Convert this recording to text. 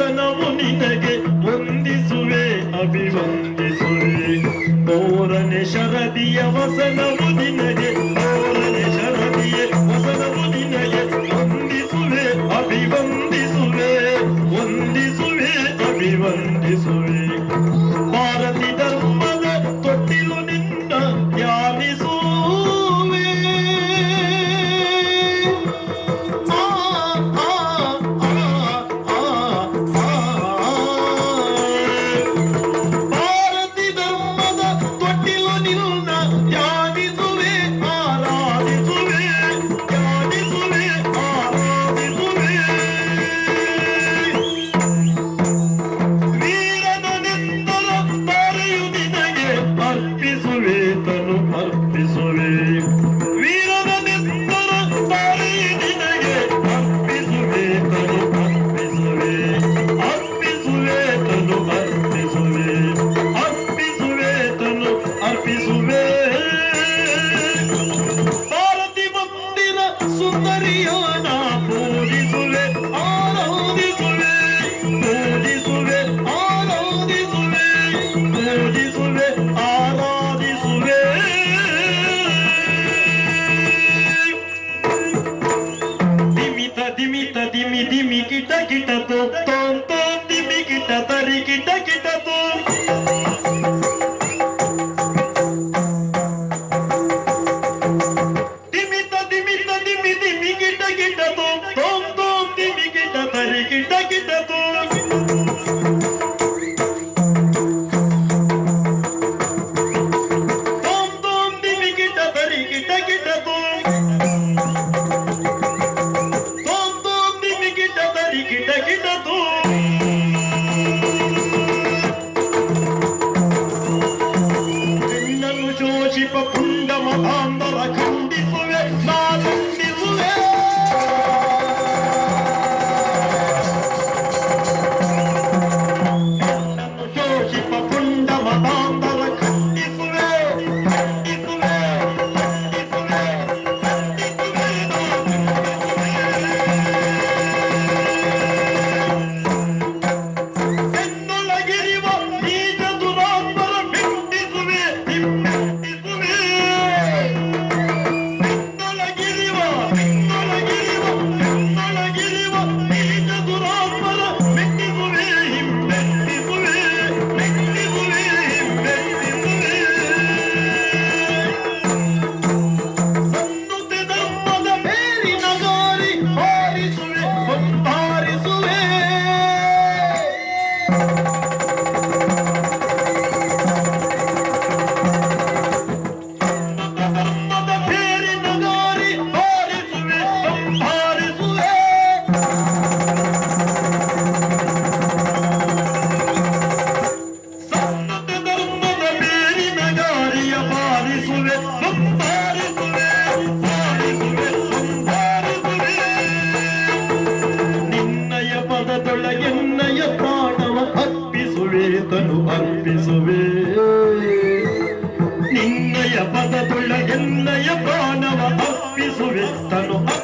ಶಾಸನವು ನಿನಗೆ ವಂದಿಸುವೆ ಅಭಿವಂದಿಸುವೆ. ಮೂರನೇ ಶರದಿಯ ವಸನವು ನಿನಗೆ వైప పుండమధాంధర ఖండిసువే నాదండిసువే నన్ను శోషిప పుండమధాంధర piso bien,